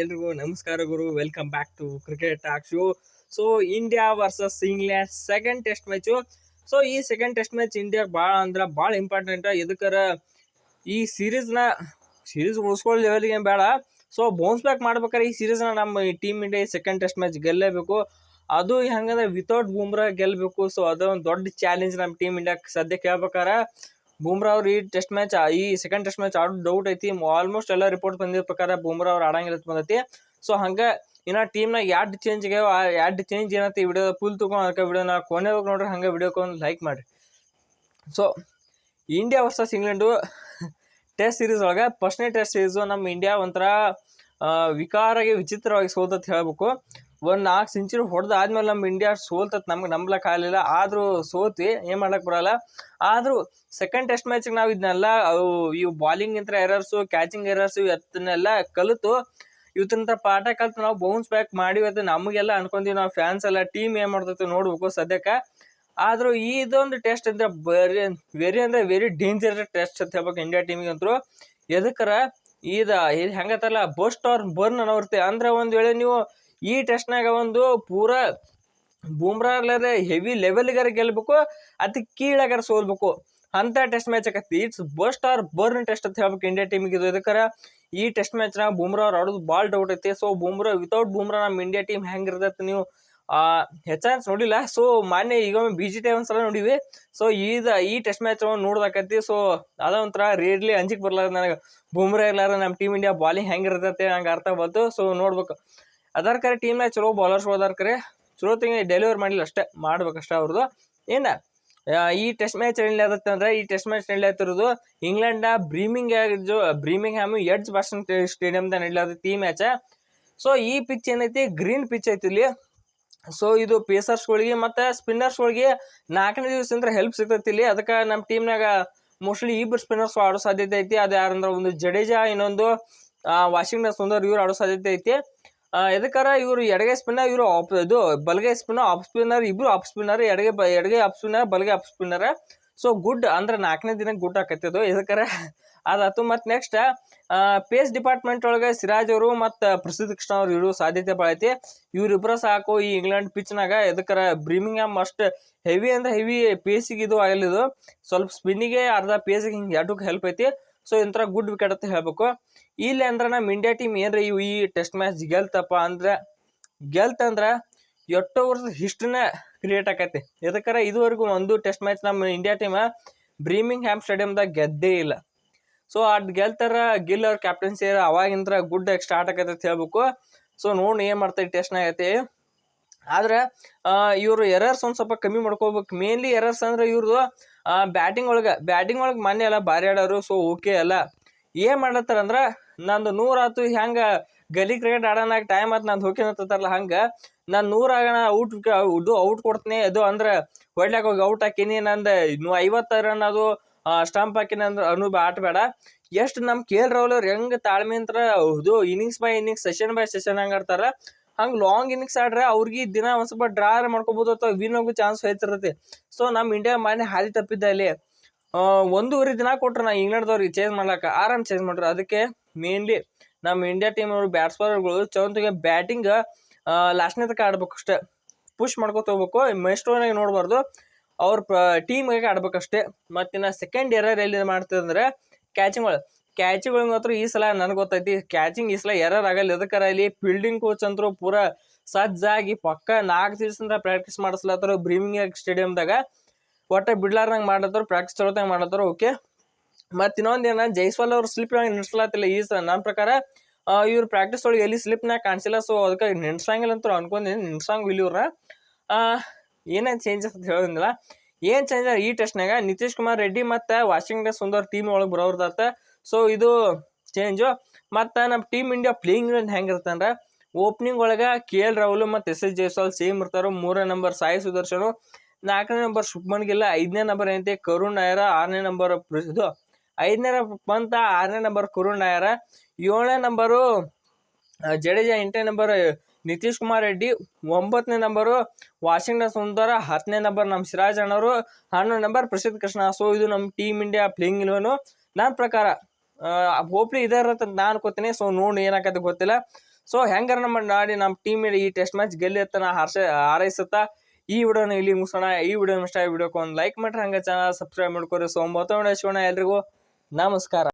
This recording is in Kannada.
ಎಲ್ರಿಗೂ ನಮಸ್ಕಾರ ಗುರು. Welcome back to cricket talk show so India versus England second test match so ಈ ಸೆಕೆಂಡ್ ಟೆಸ್ಟ್ ಮ್ಯಾಚ್ ಇಂಡಿಯಾ ಭಾಳ ಅಂದ್ರೆ ಭಾಳ ಇಂಪಾರ್ಟೆಂಟ್ ಎದಕ್ಕರ ಈ ಸೀರೀಸ್ನ ಸೀರೀಸ್ ಉಳಿಸ್ಕೊಳ್ಳೋ ಲೆವೆಲ್ಗೆ ಬೇಡ. ಸೊ ಬೌನ್ಸ್ ಬ್ಯಾಕ್ ಮಾಡ್ಬೇಕಾದ್ರೆ ಈ ಸೀರೀಸ್ನ ನಮ್ಮ team India second test match ಗೆಲ್ಲೇಬೇಕು. ಅದು ಹೆಂಗಂದ್ರೆ ವಿತೌಟ್ ಬೂಮ್ರಾ ಗೆಲ್ಲಬೇಕು ಸೊ ಅದೊಂದು ದೊಡ್ಡ ಚಾಲೆಂಜ್ ನಮ್ಮ ಟೀಮ್ ಇಂಡಿಯಾಕ್ಕೆ ಸದ್ಯಕ್ಕೆ ಹೇಳ್ಬೇಕಾರೆ ಬೂಮ್ರಾ ಅವ್ರು ಈ ಟೆಸ್ಟ್ ಮ್ಯಾಚ್ ಈ ಸೆಕೆಂಡ್ ಟೆಸ್ಟ್ ಮ್ಯಾಚ್ ಆಡೋ ಡೌಟ್ ಐತಿ. ಆಲ್ಮೋಸ್ಟ್ ಎಲ್ಲ ರಿಪೋರ್ಟ್ ಬಂದಿರೋ ಪ್ರಕಾರ ಬೂಮ್ರಾ ಅವ್ರು ಆಡಂಗಿಲ್ಲ ಬಂದೈತಿ. ಸೊ ಹಂಗೆ ಇನ್ನು ಟೀಮ್ನಾಗ ಎರಡು ಚೇಂಜ್ ಆ ಎರಡು ಚೇಂಜ್ ಏನೈತಿ ವಿಡಿಯೋ ಫುಲ್ ತಗೊಂಡು ಅದಕ್ಕೆ ವಿಡಿಯೋನ ಕೊನೆ ಹೋಗಿ ನೋಡ್ರಿ ಹಂಗೆ ವಿಡಿಯೋಕೊಂದು ಲೈಕ್ ಮಾಡಿರಿ. So India versus England test series ಒಳಗೆ ಫಸ್ಟ್ನೇ ಟೆಸ್ಟ್ ಸೀರೀಸು ನಮ್ಮ ಇಂಡಿಯಾ ಒಂಥರ ವಿಕಾರಾಗಿ ವಿಚಿತ್ರವಾಗಿ ಸೋತಂತ ಹೇಳ್ಬೇಕು. ಒಂದು ನಾಲ್ಕು ಸೆಂಚುರಿ ಹೊಡೆದು ಆದ್ಮೇಲೆ ನಮ್ಮ ಇಂಡಿಯಾ ಸೋಲ್ತತ್, ನಮ್ಗೆ ನಂಬ್ಲಕ್ ಆಗಲಿಲ್ಲ. ಆದರೂ ಸೋತಿ ಏನು ಮಾಡಕ್ಕೆ ಬರಲ್ಲ. ಆದರೂ ಸೆಕೆಂಡ್ ಟೆಸ್ಟ್ ಮ್ಯಾಚಿಗೆ ನಾವು ಇದನ್ನೆಲ್ಲ ಅವು ಇವು ಬಾಲಿಂಗ್ ಇಂಥ ಎರರ್ಸು ಕ್ಯಾಚಿಂಗ್ ಎರರ್ಸು ಇವತ್ತನ್ನೆಲ್ಲ ಕಲಿತು ಇವತ್ತಿನ ಪಾಠ ಕಲ್ತು ನಾವು ಬೌನ್ಸ್ ಬ್ಯಾಕ್ ಮಾಡಿ ಅಂತ ನಮಗೆಲ್ಲ ಅನ್ಕೊಂತೀವಿ ನಾವು ಫ್ಯಾನ್ಸ್ ಎಲ್ಲ ಟೀಮ್ ಏನು ಮಾಡ್ತೈತೆ ನೋಡ್ಬೇಕು ಸದ್ಯಕ್ಕೆ. ಆದರೂ ಇದೊಂದು ಟೆಸ್ಟ್ ಅಂದ್ರೆ ಬರಿ ವೆರಿ ಅಂದ್ರೆ ವೆರಿ ಡೇಂಜರ್ ಟೆಸ್ಟ್ ಅಂತ ಹೇಳ್ಬೇಕು ಇಂಡಿಯಾ ಟೀಮಿಗೆ ಅಂತೂ ಎದಕ್ಕರ ಇದ, ಇದು ಹೆಂಗತ್ತಲ್ಲ ಬಸ್ಟ್ ಆರ್ ಬರ್ನ್ ಅನ್ನೋರ್ತಿ ಅಂದ್ರೆ ಒಂದು ವೇಳೆ ನೀವು ಈ ಟೆಸ್ಟ್ನಾಗ ಒಂದು ಪೂರ ಬೂಮ್ರಾ ಅಲ್ಲದೆ ಹೆವಿ ಲೆವೆಲ್ಗಾರ ಗೆಲ್ಬೇಕು, ಅತಿ ಕೀಳಾಗಾರ ಸೋಲ್ಬೇಕು. ಅಂತ ಟೆಸ್ಟ್ ಮ್ಯಾಚ್ ಆಕತಿ it's bust or burn test ಅಂತ ಹೇಳ್ಬೇಕು ಇಂಡಿಯಾ ಟೀಮಿಗೆ ಇದು. ಇದಕ್ಕರ ಈ ಟೆಸ್ಟ್ ಮ್ಯಾಚ್ನಾಗ ಬೂಮ್ರಾ ಅವ್ರು ಆಡೋದು ಭಾಳ ಡೌಟ್ ಐತಿ. ಸೊ ಬೂಮ್ರಾ ವಿತೌಟ್ ಬೂಮ್ರಾ ನಮ್ಮ ಇಂಡಿಯಾ ಟೀಮ್ ಹೆಂಗಿರ್ತೈತೆ ನೀವು ಹೆಚ್ಚಾನ್ಸ್ ನೋಡಿಲ್ಲ. ಸೊ ಮಾನ್ಯ ಈಗ ಬಿ ಜಿ ಟಿ ಒಂದ್ಸಲ ನೋಡಿವಿ. ಸೊ ಈದ, ಈ ಟೆಸ್ಟ್ ಮ್ಯಾಚ್ ನೋಡ್ದಾಕತಿ ಸೊ ಅದ ಒಂಥರ ರೇರ್ಲಿ ಅಂಜಿಕ್ ಬರ್ಲಾರ ನನಗೆ. ಬೂಮ್ರಾ ಇರ್ಲಾರ ನಮ್ಮ ಟೀಮ್ ಇಂಡಿಯಾ ಬಾಲಿಂಗ್ ಹೆಂಗಿರ್ತೈತೆ ನಂಗೆ ಅರ್ಥ ಬಂತು. ಸೊ ನೋಡ್ಬೇಕು. ಅದಾರ ಕರೆ ಟೀಮ್ನಾಗ ಚಲೋ ಬೌಲರ್ಸ್ ಹೋದಾರ ಕರೆ. ಚಲೋ ತಿಂಗ ಡೆಲಿವರ್ ಮಾಡಿಲ್ಲ ಅಷ್ಟೇ, ಮಾಡ್ಬೇಕಷ್ಟೇ ಅವ್ರದ್ದು ಏನ? ಈ ಟೆಸ್ಟ್ ಮ್ಯಾಚ್ ಎಲ್ಲಿ ಆದತ್ತೆ ಅಂದ್ರೆ, ಈ ಟೆಸ್ಟ್ ಮ್ಯಾಚ್ ಆಯ್ತಿರೋದು, ಇಂಗ್ಲೆಂಡ್ನ ಬ್ರೀಮಿಂಗ್ ಬ್ರೀಮಿಂಗ್ ಹ್ಯಾಮ್ ಎಡ್ಜ್ ಬಾಸ್ಟನ್ ಸ್ಟೇಡಿಯಮ್ದಾಗ ನಡೀಲಾದೈತಿ ಈ ಮ್ಯಾಚ್ ಸೊ ಈ ಪಿಚ್ ಏನೈತಿ? ಗ್ರೀನ್ ಪಿಚ್ ಐತಿ ಇಲ್ಲಿ. ಸೊ ಇದು ಪೇಸರ್ಸ್ಗಳಿಗೆ ಮತ್ತು ಸ್ಪಿನ್ನರ್ಸ್ಗಳಿಗೆ ನಾಲ್ಕನೇ ದಿವಸದಿಂದ ಹೆಲ್ಪ್ ಸಿಗ್ತೈತಿ ಇಲ್ಲಿ. ಅದಕ್ಕೆ ನಮ್ಮ ಟೀಮ್ನಾಗ ಮೋಸ್ಟ್ಲಿ ಇಬ್ಬರು ಸ್ಪಿನ್ನರ್ಸ್ ಆಡೋ ಸಾಧ್ಯತೆ ಐತಿ. ಅದು ಯಾರಂದ್ರೆ ಒಂದು ಜಡೇಜಾ, ಇನ್ನೊಂದು ವಾಷಿಂಗ್ಟನ್ ಸುಂದರ್ ಇವ್ರು ಆಡೋ ಸಾಧ್ಯತೆ ಐತಿ. ಎದಕ್ಕಾರ ಇವರು ಎಡಗೈ ಸ್ಪಿನ್ನರ್ ಇವರು ಆಪ್ ಇದು ಬಲಗೈ ಸ್ಪಿನ್ನರ್ ಆಫ್ ಸ್ಪಿನ್ನರ್ ಇಬ್ಬರು ಆಫ್ ಸ್ಪಿನ್ನರ್ ಎಡಗೆ ಬ ಎಡಗೈ ಆಫ್ ಸ್ಪಿನ್ನರ್ ಬಲಗೆ ಆಫ್ ಸ್ಪಿನ್ನರ್ ಸೊ ಗುಡ್ ಅಂದ್ರೆ ನಾಲ್ಕನೇ ದಿನ ಗುಡ್ ಆಕೈತಿ ಅದು ಎದಕ್ಕಾರ? ಅದಾತು ಮತ್ತು ನೆಕ್ಸ್ಟ್ ಪೇಸ್ ಡಿಪಾರ್ಟ್ಮೆಂಟ್ ಒಳಗೆ ಸಿರಾಜ್ ಅವರು ಮತ್ತು ಪ್ರಸಿದ್ಧ ಕೃಷ್ಣ ಅವ್ರು ಇರೋ ಸಾಧ್ಯತೆ ಭಾಳ ಐತಿ. ಇವರಿಬ್ಬರ ಸಾಕು ಈ ಇಂಗ್ಲೆಂಡ್ ಪಿಚ್ನಾಗ ಎದಕ್ಕಾರ? ಬ್ರೀಮಿಂಗ್ ಅಷ್ಟು ಹೆವಿ ಅಂದ್ರೆ ಹೆವಿ ಪೇಸಿಗೆ ಇದು ಆಗಲಿದು. ಸ್ವಲ್ಪ ಸ್ಪಿನ್ನಿಗೆ ಅರ್ಧ ಪೇಸಿಗೆ ಹಿಂಗೆ ಎರಡಕ್ಕೆ ಹೆಲ್ಪ್ ಐತಿ. ಸೊ ಇಂಥರ ಗುಡ್ ವಿಕೆಟ್ ಅಂತ ಹೇಳ್ಬೇಕು. ಇಲ್ಲಿ ಅಂದ್ರೆ ನಮ್ಮ ಇಂಡಿಯಾ ಟೀಮ್ ಏನ್ರ ಇವು ಈ ಟೆಸ್ಟ್ ಮ್ಯಾಚ್ ಗೆಲ್ತಪ್ಪ ಅಂದ್ರೆ ಗೆಲ್ತಂದ್ರೆ ಎಷ್ಟು ವರ್ಷದ ಹಿಸ್ಟ್ರಿನ ಕ್ರಿಯೇಟ್ ಆಕೈತಿ. ಎದಕ್ಕಾರ ಇದುವರೆಗೂ ಒಂದು ಟೆಸ್ಟ್ ಮ್ಯಾಚ್ ನಮ್ಮ ಇಂಡಿಯಾ ಟೀಮ್ ಬ್ರೀಮಿಂಗ್ ಹ್ಯಾಮ್ ಸ್ಟೇಡಿಯಮ್ದಾಗ ಗೆದ್ದೇ ಇಲ್ಲ. ಸೊ ಅದು ಗೆಲ್ತಾರ, ಗಿಲ್ ಅವ್ರ ಕ್ಯಾಪ್ಟನ್ಸಿ ಅವಾಗಿಂದ್ರ ಗುಡ್ ಸ್ಟಾರ್ಟ್ ಆಕೈತೆ ಅಂತ ಹೇಳ್ಬೇಕು. ಸೊ ನೋಡಿ ಏನು ಟೆಸ್ಟ್ ಐತಿ ಆದ್ರೆ ಇವರು ಎರರ್ಸ್ ಒಂದು ಸ್ವಲ್ಪ ಕಮ್ಮಿ ಮಾಡ್ಕೋಬೇಕು ಮೇನ್ಲಿ ಎರರ್ಸ್ ಅಂದ್ರೆ ಇವ್ರದ್ದು ಬ್ಯಾಟಿಂಗ್ ಒಳಗೆ. ಬ್ಯಾಟಿಂಗ್ ಒಳಗೆ ಮೊನ್ನೆ ಅಲ್ಲ ಭಾರಿ ಆಡೋರು ಸೊ ಓಕೆ ಅಲ್ಲ. ಏನು ಮಾಡತ್ತಾರ ಅಂದ್ರೆ, ನಂದು ನೂರಾತು ಹೆಂಗೆ ಗಲಿ ಕ್ರಿಕೆಟ್ ಆಡೋನಾಗ ಟೈಮ್ ಆಯ್ತು ನಂದು ಹೋಗಿ ಅಂತಾರಲ್ಲ ಹಂಗೆ. ನಾನು ನೂರಾಗಣ ಔಟ್ ಇದು ಔಟ್ ಕೊಡ್ತೀನಿ. ಅದು ಅಂದ್ರೆ ಹೊಡ್ಲಾಕ ಹೋಗಿ ಔಟ್ ಹಾಕೀನಿ. ನಂದು ಇನ್ನು ಐವತ್ತು ರನ್ ಅದು ಸ್ಟಂಪ್ ಹಾಕಿನಿ ಅಂದ್ರೆ ಅನುಭವ ಆಟ ಬೇಡ. ಎಷ್ಟು ನಮ್ಮ ಕೆ ಎಲ್ ರಾಹುಲ್ ಅವ್ರು ಹೆಂಗೆ ತಾಳ್ಮೆ ಅಂತ ಇದು innings by innings session by session ಹಂಗೆ ಆಡ್ತಾರ. ಹಂಗೆ ಲಾಂಗ್ ಇನ್ನಿಂಗ್ಸ್ ಆಡ್ರೆ ಅವ್ರಿಗೆ ದಿನ ಒಂದು ಸ್ವಲ್ಪ ಡ್ರಾ ಮಾಡ್ಕೋಬೋದು ಅಥವಾ ವಿನ್ ಆಗೋ ಚಾನ್ಸ್ ಹೆಚ್ಚಿರುತ್ತೆ. ಸೊ ನಮ್ಮ ಇಂಡಿಯಾ ಮನೆ ಹಾದಿ ತಪ್ಪಿದ್ದ ಅಲ್ಲಿ ಆ, ಒಂದೂವರೆ ದಿನ ಕೊಟ್ರು ನಾ ಇಂಗ್ಲೆಂಡ್ದವ್ರಿಗೆ ಚೇಂಜ್ ಮಾಡ್ಲಾಕ ಆರಾಮ್ ಚೇಂಜ್ ಮಾಡ್ರು. ಅದಕ್ಕೆ ಮೇನ್ಲಿ ನಮ್ಮ ಇಂಡಿಯಾ ಟೀಮ್ ಅವರು ಬ್ಯಾಟ್ಸ್ಮನ್ಗಳು ಚೌಂತಿಗೆ ಬ್ಯಾಟಿಂಗ್ ಲಾಸ್ಟ್ನೇ ತನಕ ಆಡ್ಬೇಕು ಅಷ್ಟೇ. ಪುಷ್ ಮಾಡ್ಕೊತ ಹೋಗ್ಬೇಕು. ಮೆಸ್ಟೋನಾಗ ನೋಡಬಾರ್ದು. ಅವ್ರ ಟೀಮ್ಗೆ ಆಡ್ಬೇಕಷ್ಟೇ. ಮತ್ತಿನ್ನು ಸೆಕೆಂಡ್ ಎರರ್ ಎಲ್ಲಿ ಮಾಡ್ತಿದ್ರೆ ಕ್ಯಾಚಿಂಗ್ ಒಳಗೆ ಕ್ಯಾಚಿಂಗ್ ಒಳಗೆ ಮಾತ್ರ ಈ ಸಲ ನನಗೆ ಗೊತ್ತೈತಿ. ಕ್ಯಾಚಿಂಗ್ ಈ ಸಲ ಎರರ್ ಆಗಲ್ಲ ಎದಕ್ಕಾರ ಫೀಲ್ಡಿಂಗ್ ಕೋಚ್ ಅಂತರೂ ಪೂರಾ ಸಜ್ಜಾಗಿ ಪಕ್ಕ ನಾಲ್ಕು ದಿವಸದಿಂದ ಪ್ರಾಕ್ಟೀಸ್ ಮಾಡಿಸ್ಲತ್ತಾರ ಬ್ರೀಮಿಂಗ್ ಸ್ಟೇಡಿಯಮ್ದಾಗ ಒಟ್ಟ ಬಿಡ್ಲಾರ್ದಂಗೆ ಮಾಡತ್ತಾರ ಪ್ರಾಕ್ಟೀಸ್ ಚಲೋತಾಗ ಮಾಡತ್ತಾರ ಓಕೆ ಮತ್ತು ಇನ್ನೊಂದು ಜೈಸ್ವಾಲ್ ಅವ್ರು ಸ್ಲಿಪ್ ನಿಡ್ಸ್ಲತ್ತಿಲ್ಲ ಈ ಸಲ. ನನ್ನ ಪ್ರಕಾರ ಇವ್ರು ಪ್ರಾಕ್ಟೀಸ್ ಒಳಗೆ ಎಲ್ಲಿ ಸ್ಲಿಪ್ನಾಗ ಕಾಣಿಸಿಲ್ಲ ಸೊ ಅದಕ್ಕೆ ನಿಡ್ಸಂಗಿಲ್ಲ ಅಂತ ಅನ್ಕೊಂತೀನಿ ನಿಡ್ಸಂಗಿಲ್ಲ ಇವ್ರ ಏನೇನು ಚೇಂಜಸ್ ಅಂತ ಹೇಳೋದಿಲ್ಲ. ಏನು ಚೇಂಜ್ ಈ ಟೆಸ್ಟ್ನಾಗ ನಿತೀಶ್ ಕುಮಾರ್ ರೆಡ್ಡಿ ಮತ್ತು ವಾಷಿಂಗ್ಟನ್ ಸುಂದರ್ ಟೀಮ್ ಒಳಗೆ ಬರೋರ್ದಾತ ಸೊ ಇದು ಚೇಂಜು ಮತ್ತು ನಮ್ಮ ಟೀಮ್ ಇಂಡಿಯಾ ಪ್ಲೇಯಿಂಗ್ ಹೆಂಗಿರುತ್ತೆ ಅಂದ್ರೆ ಓಪನಿಂಗ್ ಒಳಗೆ ಕೆ ಎಲ್ ರಾಹುಲ್ ಮತ್ತು ಎಸ್ ಎಸ್ ಜೈಸ್ವಾಲ್ ಸೇಮ್ ಇರ್ತಾರೆ. ಮೂರನೇ ನಂಬರ್ ಸಾಯಿ ಸುದರ್ಶನು, ನಾಲ್ಕನೇ ನಂಬರ್ ಶುಭ್ಮನ್ ಗಿಲ್ಲ ಐದನೇ ನಂಬರ್ ಏನಂತೆ? ಕರುಣ್ ನಾಯರ, ಆರನೇ ನಂಬರ್ ಇದು, ಐದನೇ ಪಂತ ಆರನೇ ನಂಬರ್ ಕರುಣ್ ನಾಯರ. ಏಳನೇ ನಂಬರು ಜಡೇಜಾ, ಎಂಟನೇ ನಂಬರ್ ನಿತೀಶ್ ಕುಮಾರ್ ರೆಡ್ಡಿ. ಒಂಬತ್ತನೇ ನಂಬರು ವಾಷಿಂಗ್ಟನ್ ಸುಂದರ. ಹತ್ತನೇ ನಂಬರ್ ನಮ್ಮ ಸಿರಾಜ್ ಅಣ್ಣವರು. ಹನ್ನೊಂದು ನಂಬರ್ ಪ್ರಸಿದ್ಧ ಕೃಷ್ಣ. ಸೊ ಇದು ನಮ್ಮ ಟೀಮ್ ಇಂಡಿಯಾ ಪ್ಲೇಯಿಂಗ್ ಇಲ್ವನು ನನ್ನ ಪ್ರಕಾರ ಹೋಪ್ಲಿ ಇದೇ ಇರತ್ತೆ ನಾನು ಅನ್ಕೋತೀನಿ. ಸೊ ನೋಡಿ ಏನಾಗತ್ತೆ ಗೊತ್ತಿಲ್ಲ. ಸೊ ಹೆಂಗಾರ ನಮ್ಮ ನಾಡಿ, ನಮ್ಮ ಟೀಮ್ ಈ ಟೆಸ್ಟ್ ಮ್ಯಾಚ್ ಗೆಲ್ಲಿ ಅಂತ ನಾ ಹರ್ಷ ಹಾರೈಸುತ್ತಾ, ಈ ವಿಡಿಯೋನ ಇಲ್ಲಿ ಮುಗಿಸೋಣ. ಈ ವಿಡಿಯೋ ಇಷ್ಟ ವಿಡಿಯೋಕ್ಕೆ ಒಂದು ಲೈಕ್ ಮಾಡ್ರಿ. ಹಂಗೆ ಚಾನಲ್ ಸಬ್ಸ್ಕ್ರೈಬ್ ಮಾಡ್ಕೊರಿ. ಸೊ ಮತ್ತೊಮ್ಮೆ ಎಲ್ರಿಗೂ. ನಮಸ್ಕಾರ.